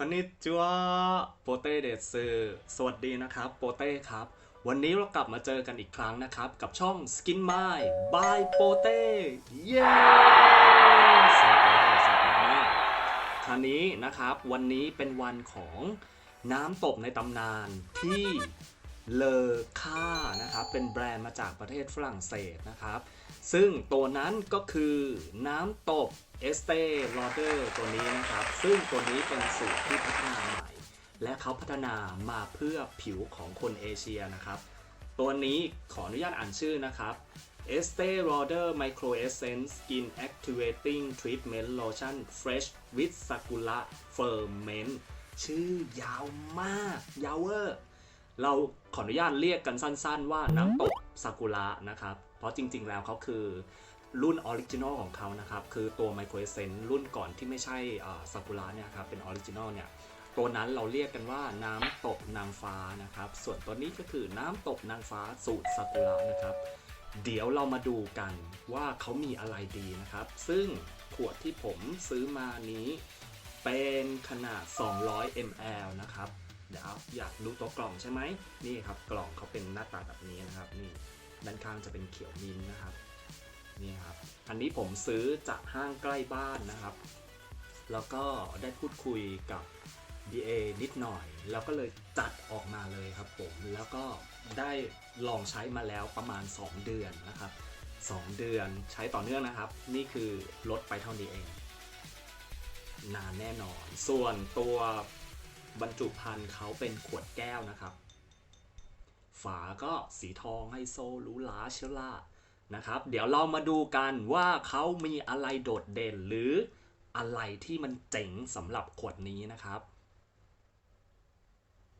คอนนิจิวะโปเต้เดซือสวัสดีนะครับโปเต้ครับ วันนี้เรากลับมาเจอกันอีกครั้งนะครับ กับช่อง Skin My by โปเต้เย้สวัสดีสวัสดีมากคราวนี้นะครับ วันนี้เป็นวันของน้ำตบในตำนานที่ เลอค่านะครับเป็นแบรนด์มาจากประเทศฝรั่งเศสนะครับ ซึ่งตัวนั้นก็คือน้ำตบเอสเต l อเดอร์ตัวนี้นะครับ ซึ่งตัวนี้เป็นสูตรที่พัฒนาใหม่ และเขาพัฒนามาเพื่อผิวของคนเอเชียนะครับ ตัวนี้ขออนุญาตอ่านชื่อนะครับ Estee Lauder Micro Essence Skin Activating Treatment Lotion Fresh with Sakura Ferment ชื่อยาวมาก ยาวเวอร์ เราขออนุญาตเรียกกันสั้นๆ ว่าน้ำตกซากุระนะครับ เพราะจริงๆแล้วเขาคือรุ่นออริจินอลของเขานะครับ คือตัวไมโครเอเซนรุ่นก่อนที่ไม่ใช่ซากุระเนี่ยครับ เป็นออริจินอลเนี่ย ตัวนั้นเราเรียกกันว่าน้ำตกนางฟ้านะครับ ส่วนตัวนี้ก็คือน้ำตกนางฟ้าสูตรซากุระนะครับ เดี๋ยวเรามาดูกันว่าเขามีอะไรดีนะครับ ซึ่งขวดที่ผมซื้อมานี้เป็นขนาด 200 ml นะครับ ดี๋ยวอยากดูตัวกล่องใช่ไหมนี่ครับกล่องเขาเป็นหน้าตาแบบนี้นะครับนี่ด้านข้างจะเป็นเขียวมินนะครับนี่ครับอันนี้ผมซื้อจากห้างใกล้บ้านนะครับ แล้วก็ได้พูดคุยกับ DA นิดหน่อย แล้วก็เลยจัดออกมาเลยครับผมแล้วก็ได้ลองใช้มาแล้วประมาณ 2 เดือนนะครับ 2 เดือนใช้ต่อเนื่องนะครับ นี่คือลดไปเท่านี้เอง นานแน่นอน ส่วนตัว บรรจุภัณฑ์เขาเป็นขวดแก้วนะครับ ฝาก็สีทองไฮโซหรูหราเชล่านะครับ เดี๋ยวเรามาดูกันว่าเขามีอะไรโดดเด่นหรืออะไรที่มันเจ๋งสำหรับขวดนี้นะครับ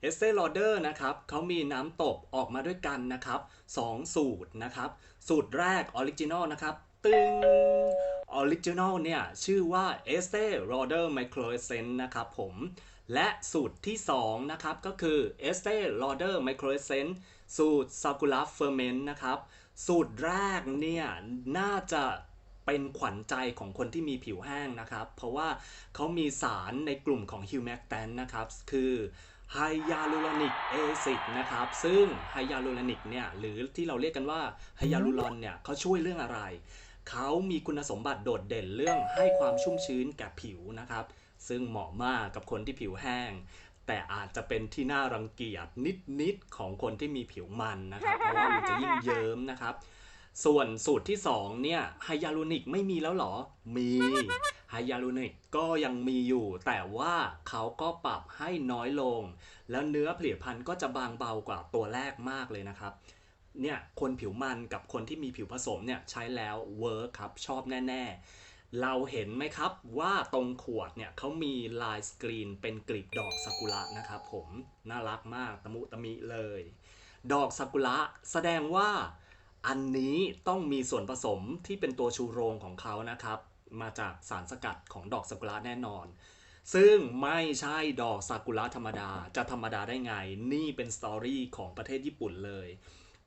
e s t e Lauder นะครับเขามีน้ำตบออกมาด้วยกันนะครับ 2 สูตรนะครับ สูตรแรกออริจินอลนะครับ ตึง ออริจินอลเนี่ย ชื่อว่า e s t e Lauder Micro Essence นะครับผม และสูตรที่ 2 นะครับ ก็คือ e s t e Lauder Micro Essence สูตร Sakura Ferment นนะครับ สูตรแรกเนี่ย น่าจะเป็นขวัญใจของคนที่มีผิวแห้งนะครับ เพราะว่าเขามีสารในกลุ่มของ Humectant นะครับ คือไฮยาลูรอนิกเอซิดนะครับ ซึ่งไฮยาลูรอนิกเนี่ย หรือที่เราเรียกกันว่าไฮยาลูรอนเนี่ยเขาช่วยเรื่องอะไร เขามีคุณสมบัติโดดเด่นเรื่องให้ความชุ่มชื้นแก่ผิวนะครับ ซึ่งเหมาะมากกับคนที่ผิวแห้ง แต่อาจจะเป็นที่น่ารังเกียจนิดๆของคนที่มีผิวมันนะครับเพราะว่ามันจะยิ่งเยิ้มนะครับ ส่วนสูตรที่2เนี่ยไฮยาลูนิกไม่มีแล้วหรอ มีไฮยาลูนิกก็ยังมีอยู่ แต่ว่าเขาก็ปรับให้น้อยลง แล้วเนื้อผลิตภัณฑ์ก็จะบางเบากว่าตัวแรกมากเลยนะครับ เนี่ยคนผิวมันกับคนที่มีผิวผสมเนี่ยใช้แล้วเวิร์คครับชอบแน่ๆ เราเห็นไหมครับว่าตรงขวดเนี่ยเขามีลายสกรีนเป็นกลีบดอกซากุระนะครับผมน่ารักมากตะมุตะมิเลย ดอกซากุระแสดงว่าอันนี้ต้องมีส่วนผสมที่เป็นตัวชูโรงของเขานะครับ มาจากสารสกัดของดอกซากุระแน่นอน ซึ่งไม่ใช่ดอกซากุระธรรมดา จะธรรมดาได้ไง นี่เป็นสตอรี่ของประเทศญี่ปุ่นเลย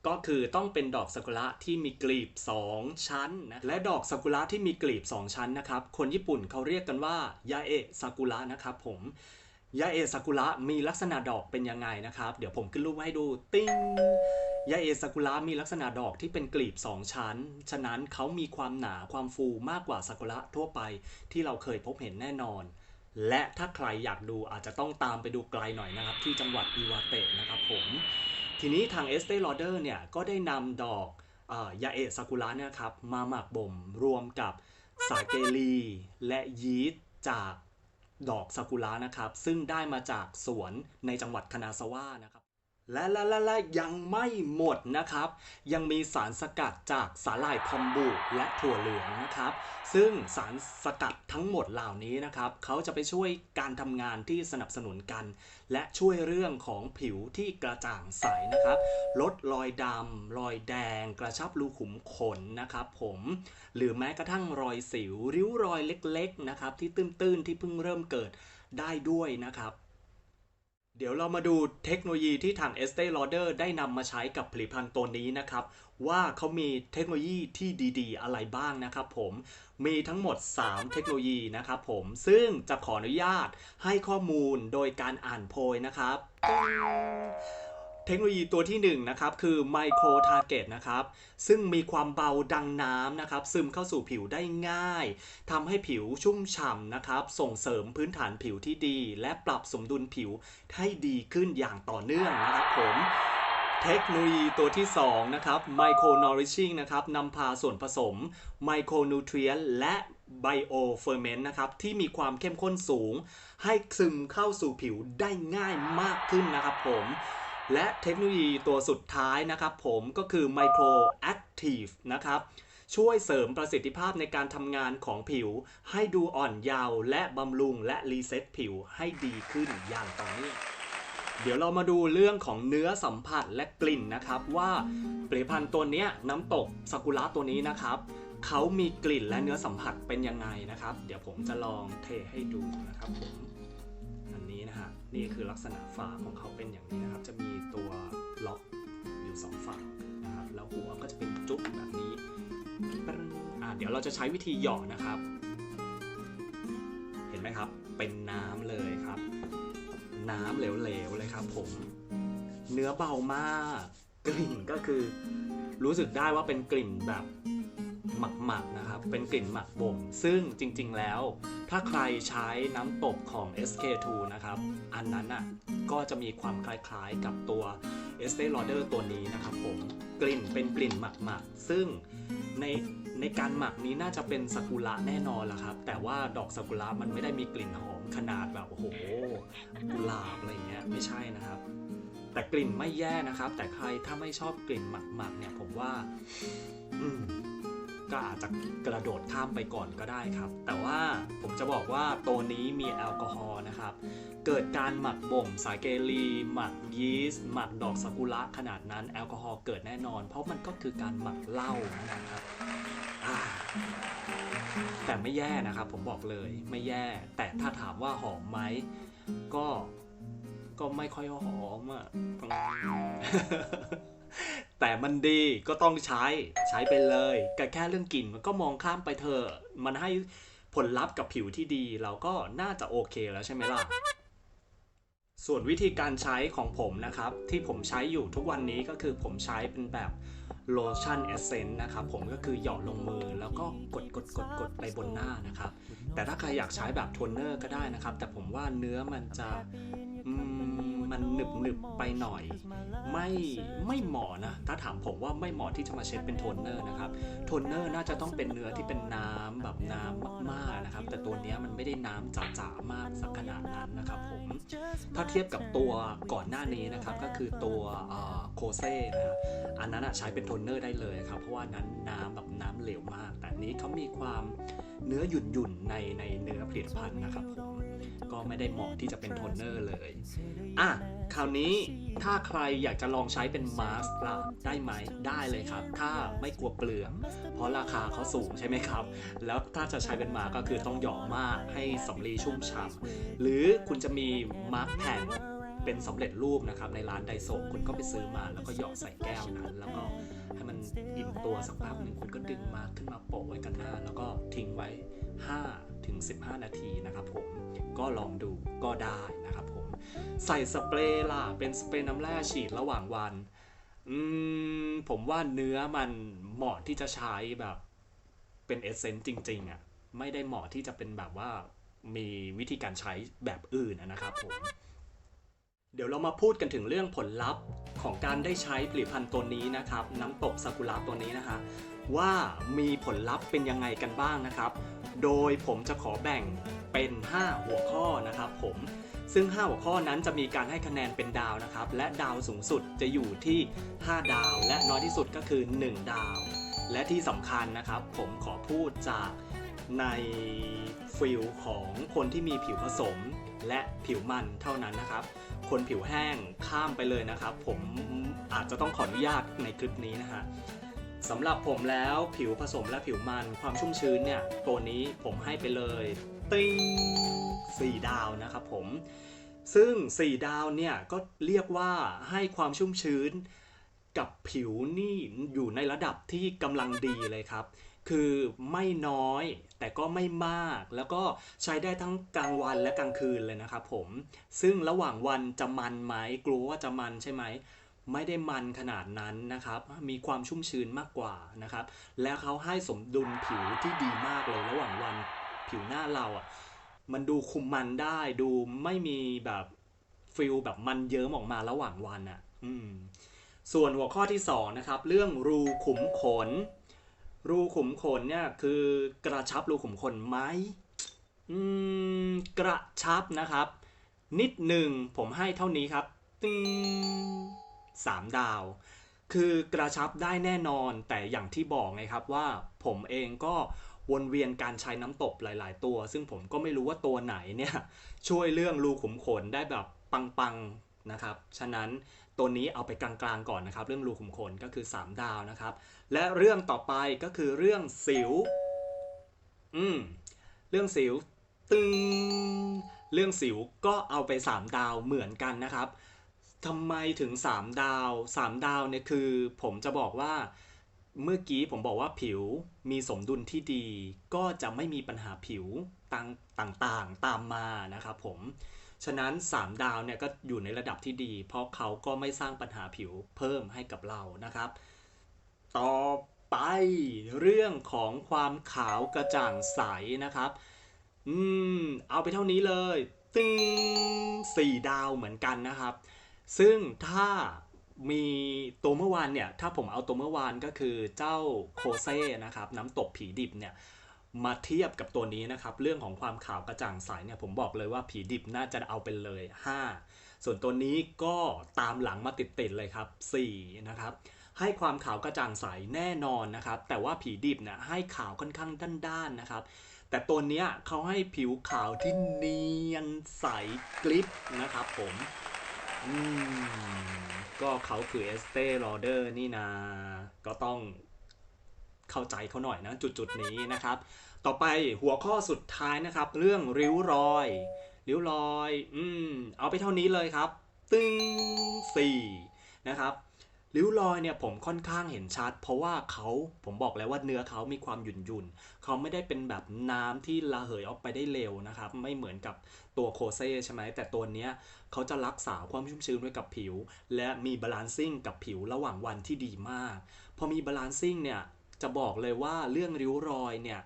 ก็คือต้องเป็นดอกซากุระที่มีกลีบ 2 ชั้นนะและดอกซากุระที่มีกลีบ 2 ชั้นนะครับคนญี่ปุ่นเขาเรียกกันว่ายาเอะซากุระนะครับผมยาเอะซากุระมีลักษณะดอกเป็นยังไงนะครับ เดี๋ยวผมขึ้นรูปให้ดูติ้งยาเอะซากุระมีลักษณะดอกที่เป็นกลีบ 2 ชั้น ฉะนั้นเขามีความหนาความฟูมากกว่าซากุระทั่วไปที่เราเคยพบเห็นแน่นอน และถ้าใครอยากดูอาจจะต้องตามไปดูไกลหน่อยนะครับ ที่จังหวัดอิวาเตะนะครับผม ทีนี้ทาง e s t e Lauder เนี่ยก็ได้นำดอกอยาเอะซากุระเนี่ยครับมาหมักบ่มรวมกับสาเกลีและยีสต์จากดอกซากุระนะครับ ซึ่งได้มาจากสวนในจังหวัดคานาซาวะนะครับ และและและและยังไม่หมดนะครับ ยังมีสารสกัดจากสาหร่ายคอมบุและถั่วเหลืองนะครับ ซึ่งสารสกัดทั้งหมดเหล่านี้นะครับเขาจะไปช่วยการทำงานที่สนับสนุนกัน และช่วยเรื่องของผิวที่กระจ่างใสนะครับ ลดรอยดำรอยแดง กระชับรูขุมขนนะครับ ผมหรือแม้กระทั่งรอยสิว ริ้วรอยเล็กๆนะครับที่ตื้นๆที่เพิ่งเริ่มเกิดได้ด้วยนะครับ เดี๋ยวเรามาดูเทคโนโลยีที่ทาง Estee Lauder ได้นำมาใช้กับผลิตภัณฑ์ตัวนี้นะครับ ว่าเขามีเทคโนโลยีที่ดีๆ อะไรบ้างนะครับผมมีทั้งหมด 3 เทคโนโลยีนะครับผมซึ่งจะขออนุญาตให้ข้อมูลโดยการอ่านโพยนะครับ เทคโนโลยีตัวที่1นะครับคือ Micro Target นะครับซึ่งมีความเบาดังน้ำนะครับซึมเข้าสู่ผิวได้ง่ายทำให้ผิวชุ่มฉ่ำนะครับส่งเสริมพื้นฐานผิวที่ดี และปรับสมดุลผิวให้ดีขึ้นอย่างต่อเนื่องนะครับผมเทคโนโลยีตัวที่ 2 นะครับ Micro Nourishing นะครับนำพาส่วนผสม Micro Nutrient และ Bio Ferment นะครับที่มีความเข้มข้นสูง ให้ซึมเข้าสู่ผิวได้ง่ายมากขึ้นนะครับผม และเทคโนโลยีตัวสุดท้ายนะครับผมก็คือ Micro Active นะครับช่วยเสริมประสิทธิภาพในการทำงานของผิว ให้ดูอ่อนเยาว์และบำรุงและรีเซ็ตผิวให้ดีขึ้นอย่างต่อเนื่องเดี๋ยวเรามาดูเรื่องของเนื้อสัมผัสและกลิ่นนะครับว่าผลิตภัณฑ์ตัวนี้น้ำตกซากุระตัวนี้นะครับเขามีกลิ่นและเนื้อสัมผัสเป็นยังไงนะครับ เดี๋ยวผมจะลองเทให้ดูนะครับผม นี่คือลักษณะฝาของเขาเป็นอย่างนี้นะครับ จะมีตัวล็อกอยู่สองฝั่งนะครับ แล้วหัวก็จะเป็นจุ๊บแบบนี้ปรงอ่าเดี๋ยวเราจะใช้วิธีหยอดนะครับ เห็นไหมครับ เป็นน้ำเลยครับ น้ำเหลวๆเลยครับ ผม เนื้อเบามาก กลิ่นก็คือ รู้สึกได้ว่าเป็นกลิ่นแบบ หมักๆนะครับ เป็นกลิ่นหมักบ่ม ซึ่งจริงๆแล้ว ถ้าใครใช้น้ำตบของ SK2 นะครับ อันนั้นอะก็จะมีความคล้ายๆกับตัว Estee Lauder ตัวนี้นะครับผมกลิ่นเป็นกลิ่นหมักๆซึ่งในในการหมักนี้น่าจะเป็นซากุระแน่นอนละครับ แต่ว่าดอกซากุระมันไม่ได้มีกลิ่นหอมขนาดแบบโอ้โหกุหลาบอะไรเงี้ยไม่ใช่นะครับ แต่กลิ่นไม่แย่นะครับ แต่ใครถ้าไม่ชอบกลิ่นหมักๆเนี่ยผมว่า อืม ก็อาจจะกระโดดข้ามไปก่อนก็ได้ครับ แต่ว่าผมจะบอกว่าตัวนี้มีแอลกอฮอล์นะครับ เกิดการหมักบ่มสาเกลี หมักยีสต์หมักดอกซากุระขนาดนั้นแอลกอฮอล์เกิดแน่นอน เพราะมันก็คือการหมักเหล้านะครับแต่ไม่แย่นะครับ ผมบอกเลยไม่แย่ แต่ถ้าถามว่าหอมไหมก็ก็ไม่ค่อยหอมอะ แต่มันดีก็ต้องใช้ใช้ไปเลยแต่แค่เรื่องกลิ่นมันก็มองข้ามไปเถอะมันให้ผลลัพธ์กับผิวที่ดีเราก็น่าจะโอเคแล้วใช่ไหมล่ะ ส่วนวิธีการใช้ของผมนะครับ ที่ผมใช้อยู่ทุกวันนี้ก็คือผมใช้เป็นแบบโลชั่นเอเซนต์นะครับผมก็คือหยอดลงมือแล้วก็กดกดกดกดไปบนหน้านะครับ แต่ถ้าใครอยากใช้แบบโทนเนอร์ก็ได้นะครับ แต่ผมว่าเนื้อมันจะอืม มันหนึบหนึบๆไปหน่อย ไม่ไม่เหมาะนะ ถ้าถามผมว่าไม่เหมาะที่จะมาเช็ดเป็นโทนเนอร์นะครับ โทนเนอร์น่าจะต้องเป็นเนื้อที่เป็นน้ำแบบน้ำมากๆนะครับ แต่ตัวนี้มันไม่ได้น้ำจ๋าๆมากสักขนาดนั้นนะครับผม ถ้าเทียบกับตัวก่อนหน้านี้นะครับก็คือตัวโคเซ่นะอันนั้นใช้เป็นโทนเนอร์ได้เลยครับ เพราะว่านั้นน้ำแบบน้ำเหลวมาก แต่อันนี้เขามีความเนื้อหยุ่นๆในในเนื้อผลิตภัณฑ์นะครับผม ก็ไม่ได้เหมาะที่จะเป็นโทนเนอร์เลย อะ คราวนี้ถ้าใครอยากจะลองใช้เป็นมาสก์ล่ะได้ไหมได้เลยครับ ถ้าไม่กลัวเปลืองเพราะราคาเขาสูงใช่ไหมครับ แล้วถ้าจะใช้เป็นมาร์ก็คือต้องหยอมากให้สำลีชุ่มฉ่ำหรือคุณจะมีมาร์กแผ่นเป็นสำเร็จรูปนะครับในร้านไดโซคุณก็ไปซื้อมาแล้วก็หยอดใส่แก้วนั้น แล้วก็ให้มันอิ่มตัวสักพักหนึ่งคุณก็ดึงมาขึ้นมาโปะไว้กันหน้า แล้วก็ทิ้งไว้ 5 ถึง 15 นาทีนะครับผมก็ลองดูก็ได้นะครับผมใส่สเปรย์ล่ะเป็นสเปรย์น้ำแร่ฉีดระหว่างวันอืมผมว่าเนื้อมันเหมาะที่จะใช้แบบเป็นเอเซนต์จริงๆอะไม่ได้เหมาะที่จะเป็นแบบว่ามีวิธีการใช้แบบอื่นนะครับผมเดี๋ยวเรามาพูดกันถึงเรื่องผลลัพธ์ของการได้ใช้ผลิตภัณฑ์ตัวนี้นะครับ น้ำตกซากุระตัวนี้นะคะ ว่ามีผลลัพธ์เป็นยังไงกันบ้างนะครับ โดยผมจะขอแบ่งเป็น 5 หัวข้อนะครับผมซึ่ง 5 หัวข้อนั้นจะมีการให้คะแนนเป็นดาวนะครับ และดาวสูงสุดจะอยู่ที่ 5 ดาว และน้อยที่สุดก็คือ 1 ดาว และที่สำคัญนะครับ ผมขอพูดจากในฟิลของคนที่มีผิวผสมและผิวมันเท่านั้นนะครับ คนผิวแห้งข้ามไปเลยนะครับ ผมอาจจะต้องขออนุญาตในคลิปนี้นะฮะ สำหรับผมแล้วผิวผสมและผิวมันความชุ่มชื้นเนี่ยตัวนี้ผมให้ไปเลยติ้งสี่ดาวนะครับผม ซึ่ง 4 ดาวเนี่ยก็เรียกว่าให้ความชุ่มชื้นกับผิวนี่อยู่ในระดับที่กำลังดีเลยครับ คือไม่น้อยแต่ก็ไม่มากแล้วก็ใช้ได้ทั้งกลางวันและกลางคืนเลยนะครับผม ซึ่งระหว่างวันจะมันไหมกลัวว่าจะมันใช่ไหม ไม่ได้มันขนาดนั้นนะครับ มีความชุ่มชื้นมากกว่านะครับ และเขาให้สมดุลผิวที่ดีมากเลยระหว่างวันผิวหน้าเราอะมันดูคุมมันได้ดูไม่มีแบบฟิลแบบมันเยิ้มออกมาระหว่างวันอะอืมส่วนหัวข้อที่สองนะครับเรื่องรูขุมขน รูขุมขนเนี่ยคือกระชับรูขุมขนไหมอืมกระชับนะครับ นิดหนึ่งผมให้เท่านี้ครับตึ้ง สามดาว คือกระชับได้แน่นอนแต่อย่างที่บอกไงครับว่าผมเองก็วนเวียนการใช้น้ำตบหลาย ๆ ตัว ซึ่งผมก็ไม่รู้ว่าตัวไหนเนี่ยช่วยเรื่องรูขุมขนได้แบบปัง ๆ นะครับ ฉะนั้นตัวนี้เอาไปกลางๆก่อนนะครับ เรื่องรูขุมขนก็คือ 3 ดาวนะครับ และเรื่องต่อไปก็คือเรื่องสิว อืม เรื่องสิวตึง เรื่องสิวก็เอาไป 3 ดาวเหมือนกันนะครับ ทำไมถึง 3 ดาว 3 ดาวเนี่ยคือผมจะบอกว่าเมื่อกี้ผมบอกว่าผิวมีสมดุลที่ดี ก็จะไม่มีปัญหาผิวต่างต่างๆตามมานะครับผมฉะนั้น 3 ดาวเนี่ยก็อยู่ในระดับที่ดี เพราะเขาก็ไม่สร้างปัญหาผิวเพิ่มให้กับเรานะครับ ต่อไปเรื่องของความขาวกระจ่างใสนะครับ อืม เอาไปเท่านี้เลย ตึงสี่ดาวเหมือนกันนะครับ ซึ่งถ้ามีตัวเมื่อวานเนี่ย ถ้าผมเอาตัวเมื่อวานก็คือเจ้าโคเซ่นะครับ น้ำตกผีดิบเนี่ย มาเทียบกับตัวนี้นะครับ เรื่องของความขาวกระจ่างใสเนี่ยผมบอกเลยว่าผีดิบน่าจะเอาไปเลย 5 ส่วนตัวนี้ก็ตามหลังมาติดๆเลยครับ 4 นะครับ ให้ความขาวกระจ่างใสแน่นอนนะครับ แต่ว่าผีดิบเนี่ยให้ขาวค่อนข้างด้านๆนะครับ แต่ตัวเนี้ยเขาให้ผิวขาวที่เนียนใสกริบนะครับผม อืม ก็เขาคือเอสเต้รอเดอร์นี่นา ก็ต้องเข้าใจเขาหน่อยนะ จุดๆนี้นะครับ ต่อไปหัวข้อสุดท้ายนะครับ เรื่องริ้วรอย ริ้วรอย อืม เอาไปเท่านี้เลยครับ ตึ้งสี่นะครับ ริ้วรอยเนี่ยผมค่อนข้างเห็นชัด เพราะว่าเขาผมบอกแล้วว่าเนื้อเขามีความหยุ่นหยุ่นเขาไม่ได้เป็นแบบน้ำที่ระเหยออกไปได้เร็วนะครับ ไม่เหมือนกับตัวโคเซ่ใช่ไหมแต่ตัวเนี้ยเขาจะรักษาความชุ่มชื้นไว้กับผิว และมีบาลานซิ่งกับผิวระหว่างวันที่ดีมาก พอมีบาลานซิ่งเนี่ยจะบอกเลยว่าเรื่องริ้วรอยเนี่ย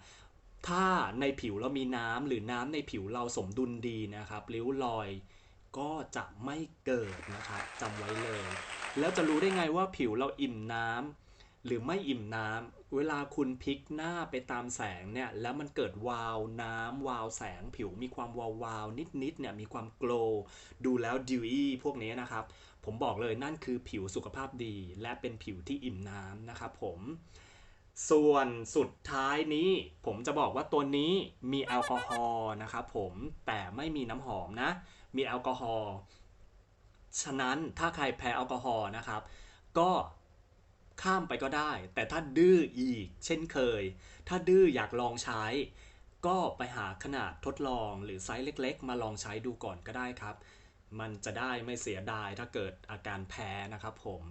ถ้าในผิวเรามีน้ำหรือน้ำในผิวเราสมดุลดีนะครับริ้วรอย ก็จะไม่เกิดนะครับจำไว้เลย แล้วจะรู้ได้ไงว่าผิวเราอิ่มน้ำหรือไม่อิ่มน้ำเวลาคุณพลิกหน้าไปตามแสงเนี่ยแล้วมันเกิดวาวน้ำวาวแสงผิวมีความวาววาวนิดๆเนี่ยมีความโกลว์ดูแล้วดิวอี้พวกนี้นะครับ ผมบอกเลยนั่นคือผิวสุขภาพดี และเป็นผิวที่อิ่มน้ำนะครับผมส่วนสุดท้ายนี้ผมจะบอกว่าตัวนี้มีแอลกอฮอล์นะครับผมแต่ไม่มีน้ำหอมนะ มีแอลกอฮอล์ฉะนั้นถ้าใครแพ้แอลกอฮอล์นะครับ ก็ข้ามไปก็ได้ แต่ถ้าดื้ออีก เช่นเคย ถ้าดื้ออยากลองใช้ ก็ไปหาขนาดทดลองหรือไซส์เล็ก ๆ มาลองใช้ดูก่อนก็ได้ครับ มันจะได้ไม่เสียดายถ้าเกิดอาการแพ้นะครับผม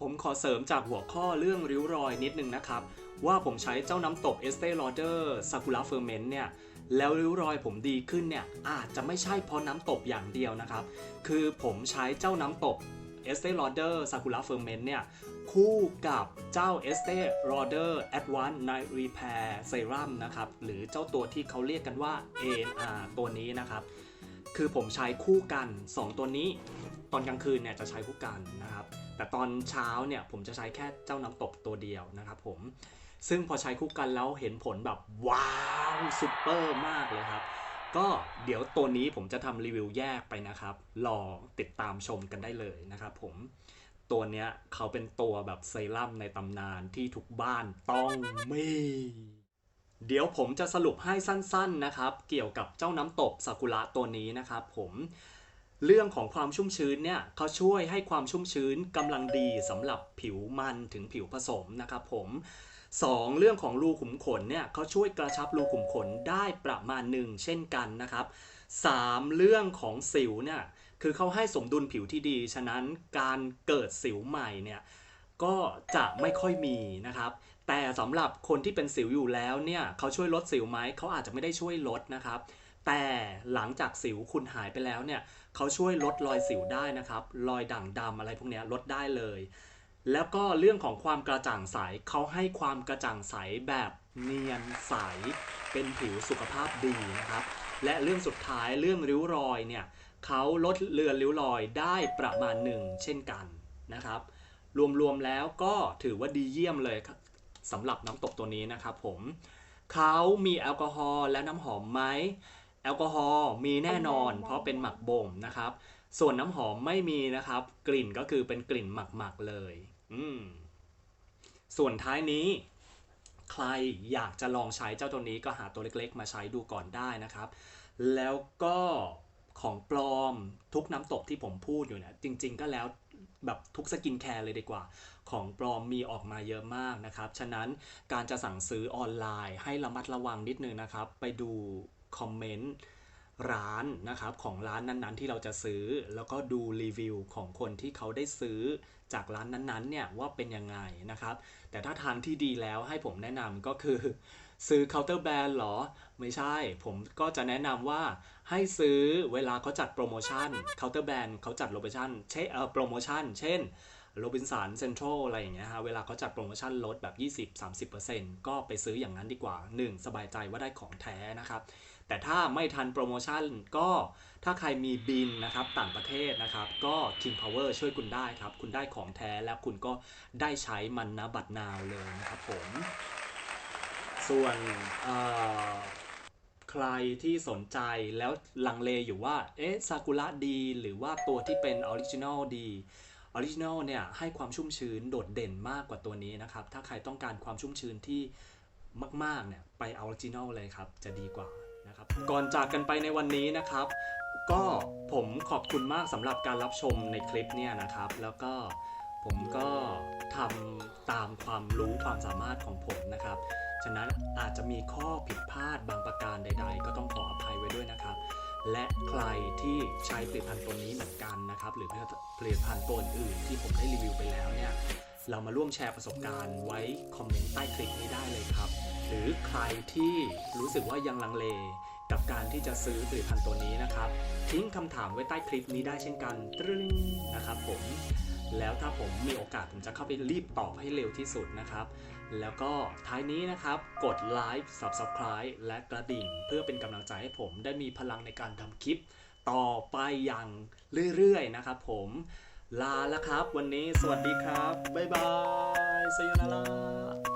ผมขอเสริมจากหัวข้อเรื่องริ้วรอยนิดนึงนะครับ ว่าผมใช้เจ้าน้ำตบ Estee Lauder Sakura Ferment เนี่ย แล้วริ้วรอยผมดีขึ้นเนี่ยอาจจะไม่ใช่เพราะน้ำตบอย่างเดียวนะครับ คือผมใช้เจ้าน้ำตบ Estee Lauder Sakura Ferment เนี่ยคู่กับเจ้า Estee Lauder Advanced Night Repair Serum นะครับ หรือเจ้าตัวที่เขาเรียกกันว่า ANR ตัวนี้นะครับ คือผมใช้คู่กัน 2 ตัวนี้ ตอนกลางคืนเนี่ยจะใช้คู่กันนะครับ แต่ตอนเช้าเนี่ยผมจะใช้แค่เจ้าน้ำตบตัวเดียวนะครับผม ซึ่งพอใช้คู่กันแล้วเห็นผลแบบว้าวซุปเปอร์มากเลยครับ ก็เดี๋ยวตัวนี้ผมจะทำรีวิวแยกไปนะครับ รอติดตามชมกันได้เลยนะครับผมตัวเนี้ยเขาเป็นตัวแบบเซรั่มในตำนานที่ทุกบ้านต้องมีเดี๋ยวผมจะสรุปให้สั้นๆนะครับ เกี่ยวกับเจ้าน้ำตกซากุระตัวนี้นะครับผมเรื่องของความชุ่มชื้นเนี่ยเขาช่วยให้ความชุ่มชื้นกำลังดีสำหรับผิวมันถึงผิวผสมนะครับผม 2. เรื่องของรูขุมขนเนี่ยเขาช่วยกระชับรูขุมขนได้ประมาณหนึ่งเช่นกันนะครับ 3 เรื่องของสิวเนี่ยคือเขาให้สมดุลผิวที่ดี ฉะนั้นการเกิดสิวใหม่เนี่ยก็จะไม่ค่อยมีนะครับ แต่สำหรับคนที่เป็นสิวอยู่แล้วเนี่ยเขาช่วยลดสิวไหมเขาอาจจะไม่ได้ช่วยลดนะครับ แต่หลังจากสิวคุณหายไปแล้วเนี่ยเขาช่วยลดรอยสิวได้นะครับ รอยด่างดำอะไรพวกนี้ลดได้เลย แล้วก็เรื่องของความกระจ่างใสเขาให้ความกระจ่างใสแบบเนียนใส เป็นผิวสุขภาพดีนะครับ และเรื่องสุดท้ายเรื่องริ้วรอยเนี่ยเขาลดเลือนริ้วรอยได้ประมาณหนึ่งเช่นกันนะครับ รวมๆแล้วก็ถือว่าดีเยี่ยมเลยสำหรับน้ำตกตัวนี้นะครับผมเขามีแอลกอฮอล์และน้ำหอมไหมแอลกอฮอล์มีแน่นอน เพราะเป็นหมักบ่มนะครับ ส่วนน้ำหอมไม่มีนะครับ กลิ่นก็คือเป็นกลิ่นหมักๆเลย อืม ส่วนท้ายนี้ ใครอยากจะลองใช้เจ้าตัวนี้ก็หาตัวเล็กๆ มาใช้ดูก่อนได้นะครับ แล้วก็ของปลอมทุกน้ำตกที่ผมพูดอยู่เนี่ยจริง ๆ ก็แล้วแบบทุกสกินแคร์เลยดีกว่า ของปลอมมีออกมาเยอะมากนะครับ ฉะนั้นการจะสั่งซื้อออนไลน์ให้ระมัดระวังนิดนึงนะครับ ไปดูคอมเมนต์ร้านนะครับของร้านนั้นๆ ที่เราจะซื้อ แล้วก็ดูรีวิวของคนที่เขาได้ซื้อ จากร้านนั้นๆเนี่ยว่าเป็นยังไงนะครับ แต่ถ้าทางที่ดีแล้วให้ผมแนะนำก็คือ ซื้อเคาน์เตอร์แบรนด์หรอ ไม่ใช่ ผมก็จะแนะนำว่าให้ซื้อเวลาเขาจัดโปรโมชั่นเคาน์เตอร์แบรนด์เขาจัดโปรโมชั่นเช่นเออโปรโมชั่น เช่นโรบินสันเซ็นทรัลอะไรอย่างเงี้ยฮะ เวลาเขาจัดโปรโมชั่นลดแบบ 20-30%ก็ไปซื้ออย่างนั้นดีกว่า 1 สบายใจว่าได้ของแท้นะครับ แต่ถ้าไม่ทันโปรโมชั่นก็ถ้าใครมีบินนะครับต่างประเทศนะครับ ก็ King Power ช่วยคุณได้ครับ คุณได้ของแท้แล้วคุณก็ได้ใช้มันนะบัตรนาวเลยนะครับผม ส่วนใครที่สนใจแล้วลังเลอยู่ว่า เอ๊ะซากุระดี หรือว่าตัวที่เป็นออริจินอลดีออริจินอลเนี่ยให้ความชุ่มชื้นโดดเด่นมากกว่าตัวนี้นะครับ ถ้าใครต้องการความชุ่มชื้นที่มากๆเนี่ยไปออริจินอลเลยครับ จะดีกว่า นะครับ ก่อนจากกันไปในวันนี้นะครับ ก็ผมขอบคุณมากสำหรับการรับชมในคลิปเนี่ยนะครับ แล้วก็ผมก็ทำตามความรู้ความสามารถของผมนะครับ ฉะนั้นอาจจะมีข้อผิดพลาดบางประการใด ๆ ก็ต้องขออภัยไว้ด้วยนะครับ และใครที่ใช้ผลิตภัณฑ์ตัวนี้เหมือนกันนะครับ หรือผลิตภัณฑ์ตัวอื่นที่ผมได้รีวิวไปแล้วเนี่ย เรามาร่วมแชร์ประสบการณ์ไว้คอมเมนต์ใต้คลิปนี้ได้เลยครับ รือใครที่รู้สึกว่ายังลังเลกับการที่จะซื้อผลิตภัณฑ์ตัวนี้นะครับ ทิ้งคำถามไว้ใต้คลิปนี้ได้เช่นกันตรึ้งนะครับผมแล้วถ้าผมมีโอกาสผมจะเข้าไปรีบตอบให้เร็วที่สุดนะครับ แล้วก็ท้ายนี้นะครับกดไลค์ Subscribe และกระดิ่ง เพื่อเป็นกำลังใจให้ผมได้มีพลังในการทำคลิป ต่อไปอย่างเรื่อยๆนะครับผมลาแล้วครับ วันนี้สวัสดีครับ บ๊ายบายสยนารา